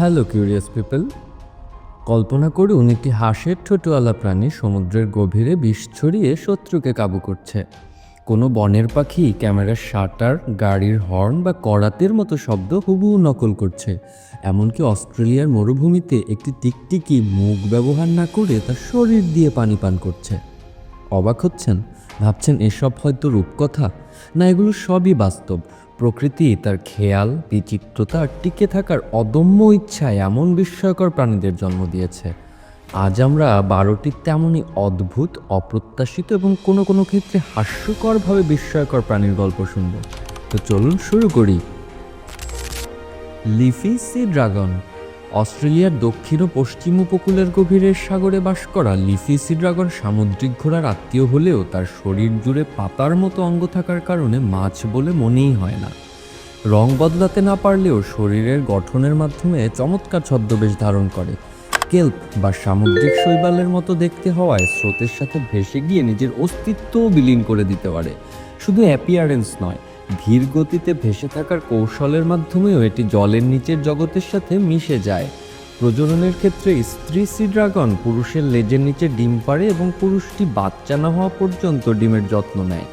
Hello curious people কল্পনা করুন একটি হাঁসের ঠোঁটওয়ালা প্রাণী সমুদ্রের গভীরে বিষ ছড়িয়ে শত্রুকে কাবু করছে। কোনো বনের পাখি ক্যামেরার শাটার, গাড়ির হর্ন বা করাতের মতো শব্দ হুবহু নকল করছে। এমনকি অস্ট্রেলিয়ার মরুভূমিতে একটি টিকটিকি মুখ ব্যবহার না করে তার শরীর দিয়ে পানি পান করছে। অবাক হচ্ছেন, ভাবছেন এসব হয়তো রূপকথা? না, এগুলো সবই বাস্তব। প্রকৃতি, তার খেয়াল, বিচিত্রতা আর টিকে থাকার অদম্য ইচ্ছায় এমন বিস্ময়কর প্রাণীদের জন্ম দিয়েছে। আজ আমরা বারোটি তেমনই অদ্ভুত, অপ্রত্যাশিত এবং কোনো কোনো ক্ষেত্রে হাস্যকরভাবে বিস্ময়কর প্রাণীর গল্প শুনব। তো চলুন শুরু করি। Leafy sea dragon. অস্ট্রেলিয়ার দক্ষিণ ও পশ্চিম উপকূলের গভীরের সাগরে বাস করা লিফি সি ড্রাগন সামুদ্রিক ঘোড়ার আত্মীয় হলেও তার শরীর জুড়ে পাতার মতো অঙ্গ থাকার কারণে মাছ বলে মনেই হয় না। রং বদলাতে না পারলেও শরীরের গঠনের মাধ্যমে চমৎকার ছদ্মবেশ ধারণ করে। কেল্প বা সামুদ্রিক শৈবালের মতো দেখতে হওয়ায় স্রোতের সাথে ভেসে গিয়ে নিজের অস্তিত্বও বিলীন করে দিতে পারে। শুধু অ্যাপিয়ারেন্স নয় ধীর গতিতে ভেসে থাকার কৌশলের মাধ্যমেও এটি জলের নিচের জগতের সাথে মিশে যায়। প্রজননের ক্ষেত্রে স্ত্রী সি ড্রাগন পুরুষের লেজের নিচে ডিম পাড়ে এবং পুরুষটি বাচ্চা না হওয়া পর্যন্ত ডিমের যত্ন নেয়।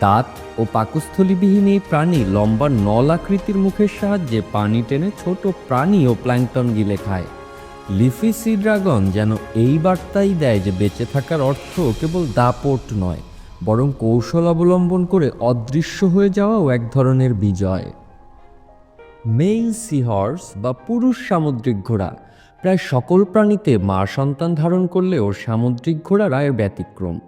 দাঁত ও পাকস্থলীবিহীন এই প্রাণী লম্বা নল আকৃতির মুখের সাহায্যে পানি টেনে ছোট প্রাণী ও প্ল্যাঙ্কটন গিলে খায়। লিফি সি ড্রাগন যেন এই বার্তাই দেয় যে বেঁচে থাকার অর্থ কেবল দাপট নয় বরং কৌশল অবলম্বন করে অদৃশ্য হয়ে যাওয়াও এক ধরনের বিজয়। মেইল সিহর্স বা পুরুষ সামুদ্রিক ঘোড়া প্রায় সকল প্রাণীতে মা সন্তান ধারণ করলেও সামুদ্রিক ঘোড়া রায়ের ব্যতিক্রম।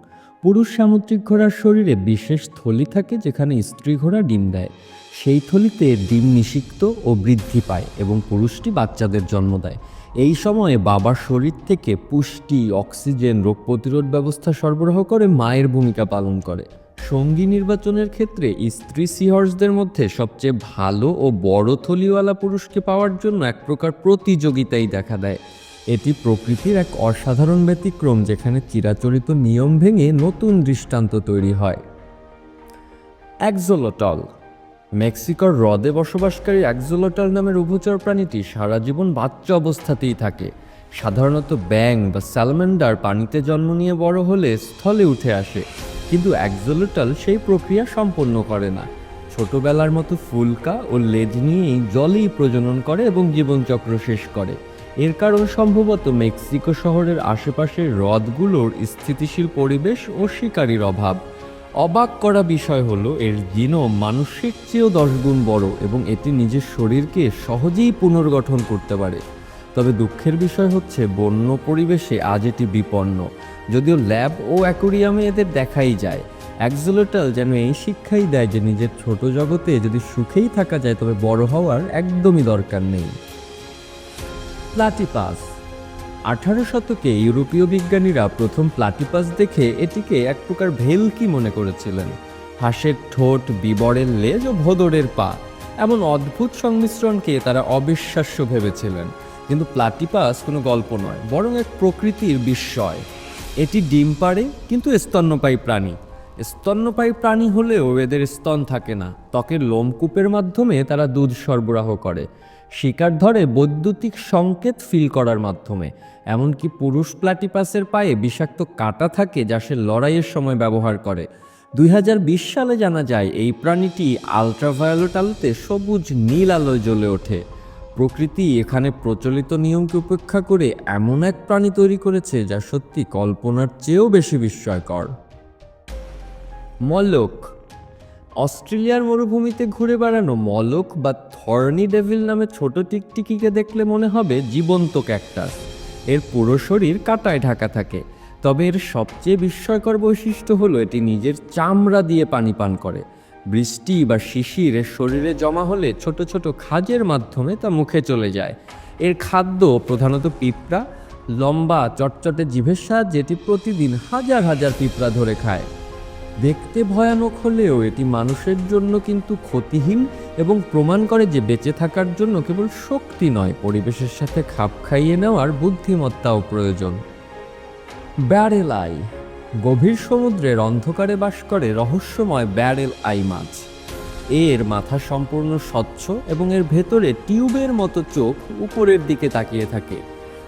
পুরুষ সামুদ্রিক ঘোড়ার শরীরে বিশেষ থলি থাকে যেখানে স্ত্রী ঘোড়া ডিম দেয়। সেই থলিতে ডিম নিষিক্ত ও বৃদ্ধি পায় এবং পুরুষটি বাচ্চাদের জন্ম দেয়। এই সময়ে বাবার শরীর থেকে পুষ্টি, অক্সিজেন, রোগ প্রতিরোধ ব্যবস্থা সরবরাহ করে মায়ের ভূমিকা পালন করে। সঙ্গী নির্বাচনের ক্ষেত্রে স্ত্রী সিহর্সদের মধ্যে সবচেয়ে ভালো ও বড় থলিওয়ালা পুরুষকে পাওয়ার জন্য এক প্রকার প্রতিযোগিতাই দেখা দেয়। এটি প্রকৃতির এক অসাধারণ ব্যতিক্রম যেখানে চিরাচরিত নিয়ম ভেঙে নতুন দৃষ্টান্ত তৈরি হয়। অ্যাক্সোলোটল মেক্সিকোর হ্রদে বসবাসকারী অ্যাক্সোলোটল নামের উভচর প্রাণীটি সারা জীবন বাচ্চা অবস্থাতেই থাকে। সাধারণত ব্যাং বা স্যালমেন্ডার পানিতে জন্ম নিয়ে বড় হলে স্থলে উঠে আসে, কিন্তু অ্যাক্সোলোটল সেই প্রক্রিয়া সম্পন্ন করে না। ছোটবেলার মতো ফুলকা ও লেজ নিয়েই জলেই প্রজনন করে এবং জীবনচক্র শেষ করে। এর কারণ সম্ভবত মেক্সিকো শহরের আশেপাশের হ্রদগুলোর স্থিতিশীল পরিবেশ ও শিকারীর অভাব। অবাক করা বিষয় হলো, এর জিনোম মানুষের চেয়েও দশ গুণ বড় এবং এটি নিজের শরীরকে সহজেই পুনর্গঠন করতে পারে। তবে দুঃখের বিষয় হচ্ছে, বন্য পরিবেশে আজ এটি বিপন্ন। যদিও ল্যাব ও অ্যাকোরিয়ামে এদের দেখাই যায়। অ্যাক্সোলোটাল যেন এই শিক্ষাই দেয় যে, নিজের ছোট জগতে যদি সুখেই থাকা যায়, তবে বড় হওয়ার একদমই দরকার নেই। প্লাটিপাস আঠারো শতকে ইউরোপীয় বিজ্ঞানীরা প্রথম প্লাটিপাস দেখে এটিকে এক প্রকার ভেলকি মনে করেছিলেন। হাঁসের ঠোঁট, বিবরের লেজ ও ভোদরের পা এমন অদ্ভুত সংমিশ্রণকে তারা অবিশ্বাস্য ভেবেছিলেন। কিন্তু প্লাটিপাস কোনো গল্প নয়, বরং এক প্রকৃতির বিস্ময়। এটি ডিম পাড়ে, কিন্তু স্তন্যপায়ী প্রাণী। স্তন্যপায়ী প্রাণী হলেও এদের স্তন থাকে না। ত্বকের লোমকূপের মাধ্যমে তারা দুধ সরবরাহ করে। শিকার ধরে বৈদ্যুতিক সংকেত ফিল করার মাধ্যমে। এমনকি পুরুষ প্লাটিপাসের পায়ে বিষাক্ত কাঁটা থাকে যা সে লড়াইয়ের সময় ব্যবহার করে। দুই হাজার বিশ সালে জানা যায়, এই প্রাণীটি আলট্রাভায়োলেট আলোতে সবুজ নীল আলোয় জ্বলে ওঠে। প্রকৃতি এখানে প্রচলিত নিয়মকে উপেক্ষা করে এমন এক প্রাণী তৈরি করেছে যা সত্যি কল্পনার চেয়েও বেশি বিস্ময়কর। মল্লক অস্ট্রেলিয়ার মরুভূমিতে ঘুরে বেড়ানো মলক বা থর্নি ডেভিল নামে ছোট টিকটিকিকে দেখলে মনে হবে জীবন্ত ক্যাকটাস। এর পুরো শরীর কাটায় ঢাকা থাকে। তবে এর সবচেয়ে বিস্ময়কর বৈশিষ্ট্য হলো এটি নিজের চামড়া দিয়ে পানি পান করে। বৃষ্টি বা শিশির এর শরীরে জমা হলে ছোট ছোট খাজের মাধ্যমে তা মুখে চলে যায়। এর খাদ্য প্রধানত পিঁপড়া, লম্বা চটচটে জিভের সাহায্যে এটি প্রতিদিন হাজার হাজার পিঁপড়া ধরে খায়। দেখতে ভয়ানক হলেও এটি মানুষের জন্য কিন্তু ক্ষতিহীন এবং প্রমাণ করে যে বেঁচে থাকার জন্য কেবল শক্তি নয়, পরিবেশের সাথে খাপ খাইয়ে নেওয়ার বুদ্ধিমত্তাও প্রয়োজন। ব্যারেল আই, গভীর সমুদ্রের অন্ধকারে বাস করে রহস্যময় ব্যারেল আই মাছ। এর মাথা সম্পূর্ণ স্বচ্ছ এবং এর ভেতরে টিউবের মতো চোখ উপরের দিকে তাকিয়ে থাকে।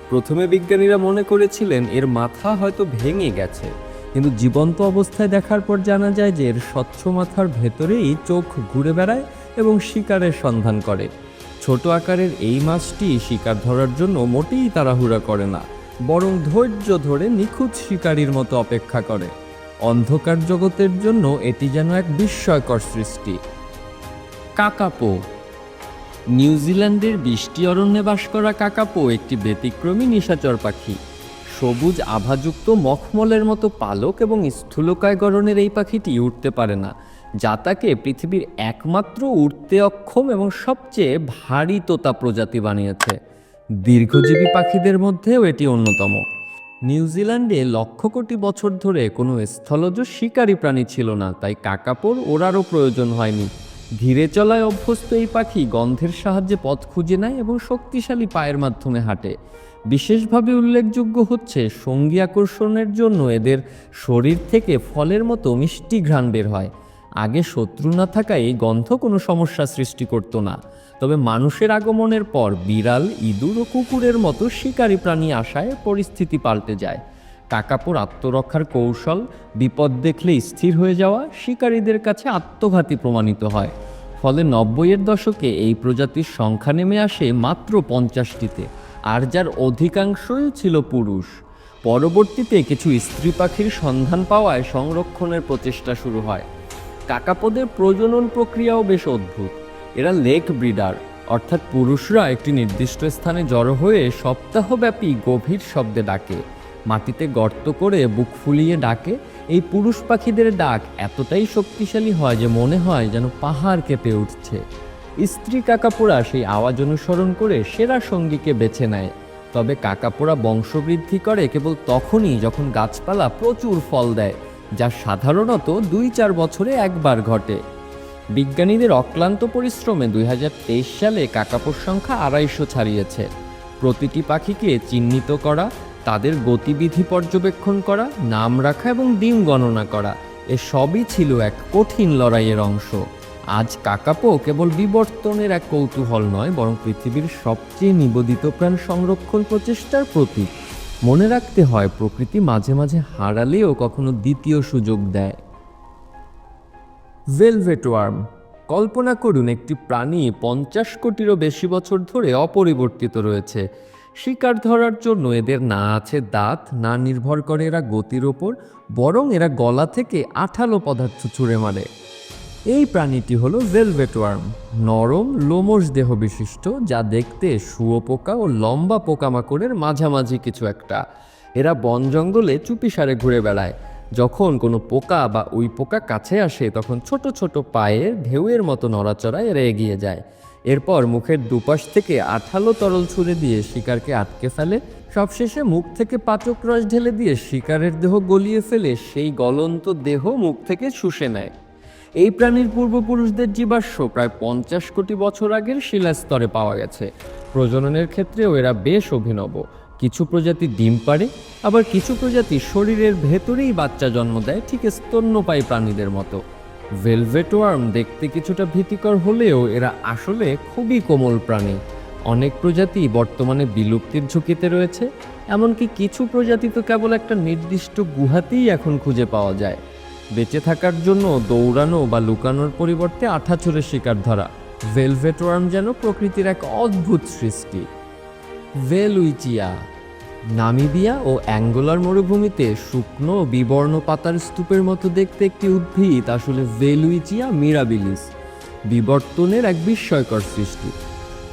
প্রথমে বিজ্ঞানীরা মনে করেছিলেন এর মাথা হয়তো ভেঙে গেছে। কিন্তু জীবন্ত অবস্থায় দেখার পর জানা যায় যে এর স্বচ্ছ মাথার ভেতরেই চোখ ঘুরে বেড়ায় এবং শিকারের সন্ধান করে। ছোট আকারের এই মাছটি শিকার ধরার জন্য মোটেই তাড়াহুড়া করে না, বরং ধৈর্য ধরে নিখুঁত শিকারীর মতো অপেক্ষা করে। অন্ধকার জগতের জন্য এটি যেন এক বিস্ময়কর সৃষ্টি। কাকাপো। নিউজিল্যান্ডের বৃষ্টি অরণ্যে বাস করা কাকাপো একটি ব্যতিক্রমী নিশাচর পাখি। সবুজ আভাযুক্ত মখমলের মতো পালক এবং স্থূলকায় গড়নের এই পাখিটি উঠতে পারে না, যা তাকে পৃথিবীর একমাত্র উঠতে অক্ষম এবং সবচেয়ে ভারী তোতা প্রজাতি বানিয়েছে। দীর্ঘজীবী পাখিদের মধ্যেও এটি অন্যতম। নিউজিল্যান্ডে লক্ষ কোটি বছর ধরে কোনো স্থলজ শিকারী প্রাণী ছিল না, তাই কাকাপোর ওড়ারও প্রয়োজন হয়নি। ধীরে চলায় অভ্যস্ত এই পাখি গন্ধের সাহায্যে পথ খুঁজে নেয় এবং শক্তিশালী পায়ের মাধ্যমে হাঁটে। বিশেষভাবে উল্লেখযোগ্য হচ্ছে সঙ্গী আকর্ষণের জন্য এদের শরীর থেকে ফলের মতো মিষ্টি ঘ্রাণ বের হয়। আগে শত্রু না থাকায় এই গন্ধ কোনো সমস্যা সৃষ্টি করতো না। তবে মানুষের আগমনের পর বিড়াল, ইঁদুর ও কুকুরের মতো শিকারী প্রাণী আসায় পরিস্থিতি পাল্টে যায়। কাকাপুর আত্মরক্ষার কৌশল, বিপদ দেখলে স্থির হয়ে যাওয়া, শিকারীদের কাছে আত্মঘাতী প্রমাণিত হয়। ফলে নব্বইয়ের দশকে এই প্রজাতির সংখ্যা নেমে আসে মাত্র পঞ্চাশটিতে, আর যার অধিকাংশই ছিল পুরুষ। পরবর্তীতে কিছু স্ত্রী পাখির সন্ধান পাওয়ায় সংরক্ষণের প্রচেষ্টা শুরু হয়। কাকাপদের প্রজনন প্রক্রিয়াও বেশ অদ্ভুত। এরা লেক ব্রিডার, অর্থাৎ পুরুষরা একটি নির্দিষ্ট স্থানে জড়ো হয়ে সপ্তাহব্যাপী গভীর শব্দে ডাকে। মাটিতে গর্ত করে বুক ফুলিয়ে ডাকে, এই পুরুষ পাখিদের ডাক এতটাই শক্তিশালী হয় যে মনে হয় যেন পাহাড় কেঁপে উঠছে। স্ত্রী কাকাপোড়া সেই আওয়াজ অনুসরণ করে সেরা সঙ্গীকে বেছে নেয়। তবে কাকাপোড়া বংশবৃদ্ধি করে কেবল তখনই যখন গাছপালা প্রচুর ফল দেয়, যা সাধারণত দুই চার বছরে একবার ঘটে। বিজ্ঞানীদের অক্লান্ত পরিশ্রমে দুই হাজার তেইশ সালে কাকাপোর সংখ্যা আড়াইশো ছাড়িয়েছে। প্রতিটি পাখিকে চিহ্নিত করা তাদের গতিবিধি পর্যবেক্ষণ করা, নাম রাখা এবং ডিম গণনা করা, এ সবই ছিল এক কঠিন লড়াইয়ের অংশ। আজ কাকাপো কেবল বিবর্তনের এক কৌতূহল নয়, বরং পৃথিবীর সবচেয়ে নিবেদিত প্রাণ সংরক্ষণ প্রচেষ্টার প্রতীক। মনে রাখতে হয়, প্রকৃতি মাঝে মাঝে হারালেও কখনো দ্বিতীয় সুযোগ দেয়। ভেলভেট ওয়ার্ম, কল্পনা করুন একটি প্রাণী পঞ্চাশ কোটিরও বেশি বছর ধরে অপরিবর্তিত রয়েছে। শিকার ধরার জন্য এদের না আছে দাঁত, না নির্ভর করে এরা গতির ওপর, বরং এরা গলা থেকে আঠালো পদার্থ ছুঁড়ে মারে। এই প্রাণীটি হলো ভেলভেট ওয়ার্ম নরম, লোমশ দেহ বিশিষ্ট, যা দেখতে শুয়োপোকা ও লম্বা পোকামাকড়ের মাঝামাঝি কিছু একটা। এরা বন জঙ্গলে চুপিসারে ঘুরে বেড়ায়। যখন কোনো পোকা বা ওই পোকা কাছে আসে, তখন ছোট ছোট পায়ে ঢেউয়ের মতো নড়াচড়ায় এরা এগিয়ে যায়। এরপর মুখের দুপাশ থেকে আঠালো তরল ছুঁড়ে দিয়ে শিকারকে আটকে ফেলে। সবশেষে মুখ থেকে পাচক রস ঢেলে দিয়ে শিকারের দেহ গলিয়ে ফেলে সেই গলন্ত দেহ মুখ থেকে শুষে নেয়। এই প্রাণীর পূর্বপুরুষদের জীবাশ্ম প্রায় পঞ্চাশ কোটি বছর আগের শিলাস্তরে পাওয়া গেছে। প্রজননের ক্ষেত্রেও এরা বেশ অভিনব। কিছু প্রজাতি ডিম পাড়ে, আবার কিছু প্রজাতি শরীরের ভেতরেই বাচ্চা জন্ম দেয় ঠিক স্তন্যপায়ী প্রাণীদের মতো। ভেলভেট ওয়ার্ম দেখতে কিছুটা ভীতিকর হলেও এরা আসলে খুবই কোমল প্রাণী। অনেক প্রজাতি বর্তমানে বিলুপ্তির ঝুঁকিতে রয়েছে, এমনকি কিছু প্রজাতি তো কেবল একটা নির্দিষ্ট গুহাতেই এখন খুঁজে পাওয়া যায়। বেঁচে থাকার জন্য দৌড়ানো বা লুকানোর পরিবর্তে আঠা ছুঁড়ে শিকার ধরা। ভেলভেট ওয়ার্ম যেন প্রকৃতির এক অদ্ভুত সৃষ্টি। ভেলুইচিয়া নামিবিয়া ও অ্যাঙ্গোলার মরুভূমিতে শুকনো বিবর্ণ পাতার স্তূপের মতো দেখতে একটি উদ্ভিদ, আসলে ভেলুইচিয়া মিরাবিলিস, বিবর্তনের এক বিস্ময়কর সৃষ্টি।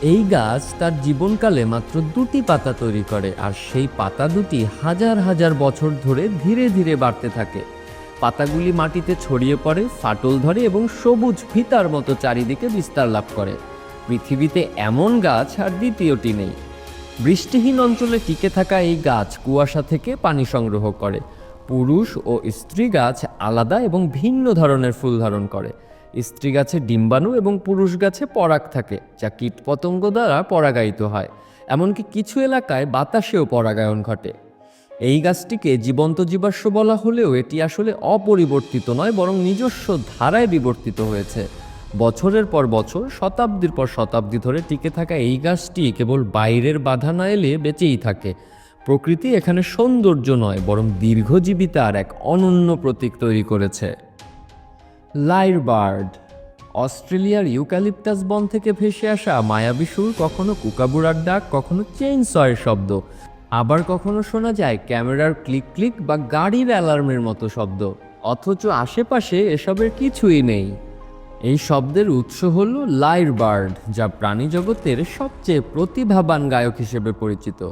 এই গাছ তার জীবনকালে মাত্র দুটি পাতা তৈরি করে, আর সেই পাতা দুটি হাজার হাজার বছর ধরে ধীরে ধীরে বাড়তে থাকে। পাতাগুলি মাটিতে ছড়িয়ে পড়ে, ফাটল ধরে এবং সবুজ ফিতার মতো চারিদিকে বিস্তার লাভ করে। পৃথিবীতে এমন গাছ আর দ্বিতীয়টি নেই। বৃষ্টিহীন অঞ্চলে টিকে থাকা এই গাছ কুয়াশা থেকে পানি সংগ্রহ করে। পুরুষ ও স্ত্রী গাছ আলাদা এবং ভিন্ন ধরনের ফুল ধারণ করে। স্ত্রী গাছে ডিম্বাণু এবং পুরুষ গাছে পরাগ থাকে, যা কীটপতঙ্গ দ্বারা পরাগায়িত হয়। এমনকি কিছু এলাকায় বাতাসেও পরাগায়ন ঘটে। এই গাছটিকে জীবন্ত জীবাশ্ম বলা হলেও এটি আসলে অপরিবর্তিত নয়, বরং নিজস্ব ধারায় বিবর্তিত হয়েছে। বছরের পর বছর, শতাব্দীর পর শতাব্দী ধরে টিকে থাকা এই গাছটি কেবল বাইরের বাধা না এলে বেঁচেই থাকে। প্রকৃতি এখানে সৌন্দর্য নয়, বরং দীর্ঘজীবিতার এক অনন্য প্রতীক তৈরি করেছে। লাইর বার্ড অস্ট্রেলিয়ার ইউক্যালিপটাস বন থেকে ভেসে আসা মায়াবী সুর কখনো কুকাবুড়ার ডাক, কখনো চেইন সয়ের শব্দ। আবার কখনো শোনা যায় ক্যামেরার ক্লিক ক্লিক বা গাড়ির অ্যালার্মের মতো শব্দ। অথচ আশেপাশে এসবের কিছুই নেই। এই শব্দের উৎস হল লাইর বার্ড যা প্রাণী জগতের সবচেয়ে প্রতিভাবান গায়ক হিসেবে পরিচিত।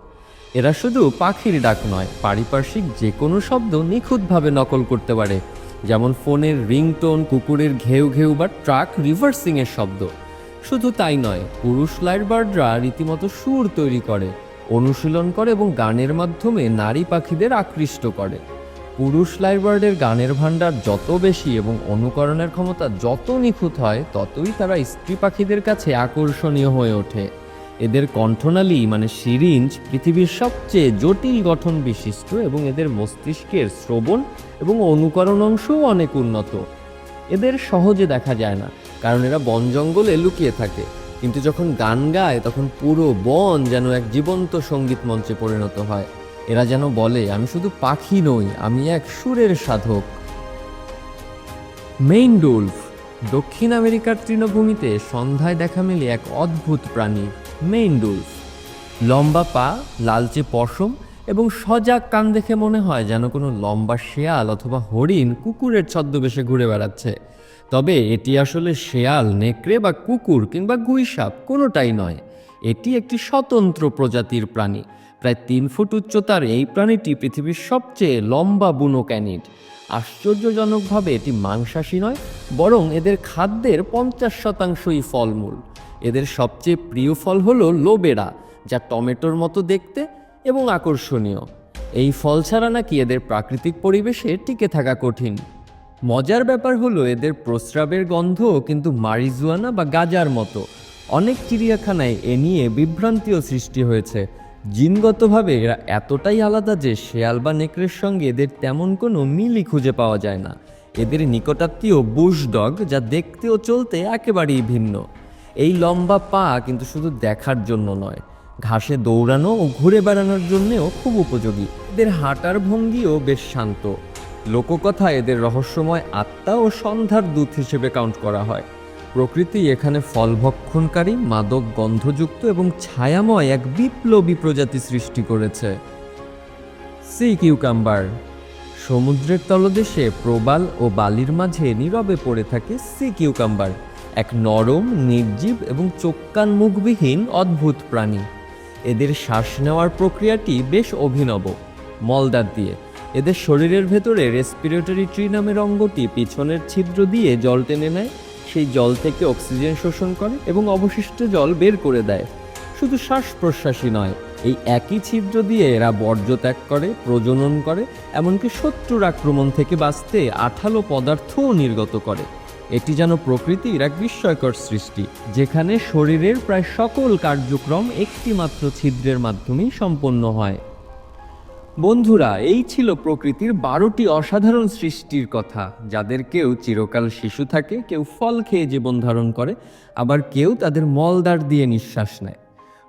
এরা শুধু পাখির ডাক নয়, পারিপার্শ্বিক যে কোনো শব্দ নিখুঁতভাবে নকল করতে পারে, যেমন ফোনের রিংটোন, কুকুরের ঘেউ ঘেউ বা ট্রাক রিভার্সিংয়ের শব্দ। শুধু তাই নয়, পুরুষ লাইটবার্ডরা রীতিমতো সুর তৈরি করে, অনুশীলন করে এবং গানের মাধ্যমে নারী পাখিদের আকৃষ্ট করে। পুরুষ লাইটবার্ডের গানের ভাণ্ডার যত বেশি এবং অনুকরণের ক্ষমতা যত নিখুঁত হয়, ততই তারা স্ত্রী পাখিদের কাছে আকর্ষণীয় হয়ে ওঠে। এদের কণ্ঠনালী মানে সিরিঞ্জ, পৃথিবীর সবচেয়ে জটিল গঠন বিশিষ্ট এবং এদের মস্তিষ্কের শ্রবণ এবং অনুকরণ অংশও অনেক উন্নত। এদের সহজে দেখা যায় না, কারণ এরা বন জঙ্গলে লুকিয়ে থাকে। কিন্তু যখন গান গায়, তখন পুরো বন যেন এক জীবন্ত সংগীত মঞ্চে পরিণত হয়। এরা যেন বলে, আমি শুধু পাখি নই, আমি এক সুরের সাধক। মেইন ডুলফ, দক্ষিণ আমেরিকার তৃণভূমিতে সন্ধ্যায় দেখা মেলে এক অদ্ভুত প্রাণী, মেইন ডুলফ। লম্বা পা, লালচে পশম এবং সজাগ কান দেখে মনে হয় যেন কোনো লম্বা শেয়াল অথবা হরিণ কুকুরের ছদ্মবেশে ঘুরে বেড়াচ্ছে। তবে এটি আসলে শেয়াল, নেকড়ে বা কুকুর কিংবা গুইসাপ, কোনোটাই নয়। এটি একটি স্বতন্ত্র প্রজাতির প্রাণী। প্রায় তিন ফুট উচ্চতার এই প্রাণীটি পৃথিবীর সবচেয়ে লম্বা বুনো ক্যানিড। আশ্চর্যজনকভাবে এটি মাংসাশী নয়, বরং এদের খাদ্যের পঞ্চাশ শতাংশই ফলমূল। এদের সবচেয়ে প্রিয় ফল হলো লোবেরা, যা টমেটোর মতো দেখতে এবং আকর্ষণীয়। এই ফল ছাড়া নাকি এদের প্রাকৃতিক পরিবেশে টিকে থাকা কঠিন। মজার ব্যাপার হলো এদের প্রস্রাবের গন্ধ কিন্তু মারিজুয়ানা বা গাজার মতো। অনেক চিড়িয়াখানায় এ নিয়ে বিভ্রান্তিও সৃষ্টি হয়েছে। জিনগতভাবে এরা এতটাই আলাদা যে শেয়াল বা নেকড়ের সঙ্গে এদের তেমন কোনো মিলই খুঁজে পাওয়া যায় না। এদের নিকটাত্মীয় বুশ ডগ যা দেখতে ও চলতে একেবারেই ভিন্ন। এই লম্বা পা কিন্তু শুধু দেখার জন্য নয়, ঘাসে দৌড়ানো ও ঘুরে বেড়ানোর জন্যেও খুব উপযোগী। এদের হাঁটার ভঙ্গিও বেশ শান্ত। লোককথা এদের রহস্যময় আত্মা ও সন্ধ্যার দূত হিসেবে কাউন্ট করা হয়। প্রকৃতি এখানে ফলভক্ষণকারী মাদক গন্ধযুক্ত এবং ছায়াময় এক বিপ্লবী প্রজাতি সৃষ্টি করেছে। সি কিউকাম্বার সমুদ্রের তলদেশে প্রবাল ও বালির মাঝে নীরবে পড়ে থাকে সি কিউকাম্বার এক নরম, নির্জীব এবং চোক্কান মুখবিহীন অদ্ভুত প্রাণী। এদের শ্বাস নেওয়ার প্রক্রিয়াটি বেশ অভিনব মলদার দিয়ে। এদের শরীরের ভেতরে রেসপিরেটরি ট্রি নামের অঙ্গটি পিছনের ছিদ্র দিয়ে জল টেনে নেয় সেই জল থেকে অক্সিজেন শোষণ করে এবং অবশিষ্ট জল বের করে দেয়। শুধু শ্বাস প্রশ্বাসই নয়, এই একই ছিদ্র দিয়ে এরা বর্জ্য ত্যাগ করে, প্রজনন করে, এমনকি শত্রুর আক্রমণ থেকে বাঁচতে আঠালো পদার্থও নির্গত করে। এটি যেন প্রকৃতির এক বিস্ময়কর সৃষ্টি, যেখানে শরীরের প্রায় সকল কার্যক্রম একটি মাত্র ছিদ্রের মাধ্যমেই সম্পন্ন হয়। বন্ধুরা, এই ছিল প্রকৃতির বারোটি অসাধারণ সৃষ্টির কথা। যাদের কেউ চিরকাল শিশু থাকে, কেউ ফল খেয়ে জীবন ধারণ করে, আবার কেউ তাদের মলদার দিয়ে নিঃশ্বাস নেয়।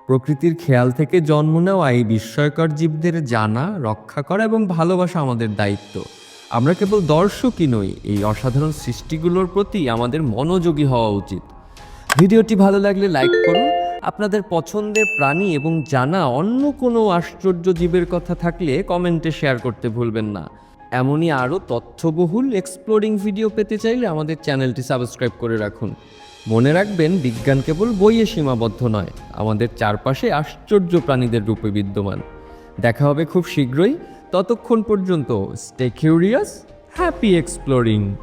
প্রকৃতির খেয়াল থেকে জন্ম নেওয়া এই বিস্ময়কর জীবদের জানা, রক্ষা করা এবং ভালোবাসা আমাদের দায়িত্ব। আমরা কেবল দর্শকই নই, এই অসাধারণ সৃষ্টিগুলোর প্রতি আমাদের মনোযোগী হওয়া উচিত। ভিডিওটি ভালো লাগলে লাইক করুন আপনাদের পছন্দের প্রাণী এবং জানা অন্য কোনো আশ্চর্য জীবের কথা থাকলে কমেন্টে শেয়ার করতে ভুলবেন না। এমনই আরও তথ্যবহুল এক্সপ্লোরিং ভিডিও পেতে চাইলে আমাদের চ্যানেলটি সাবস্ক্রাইব করে রাখুন। মনে রাখবেন, বিজ্ঞান কেবল বইয়ে সীমাবদ্ধ নয়, আমাদের চারপাশে আশ্চর্য প্রাণীদের রূপে বিদ্যমান। দেখা হবে খুব শীঘ্রই। ততক্ষণ পর্যন্ত স্টে কিউরিয়াস হ্যাপি এক্সপ্লোরিং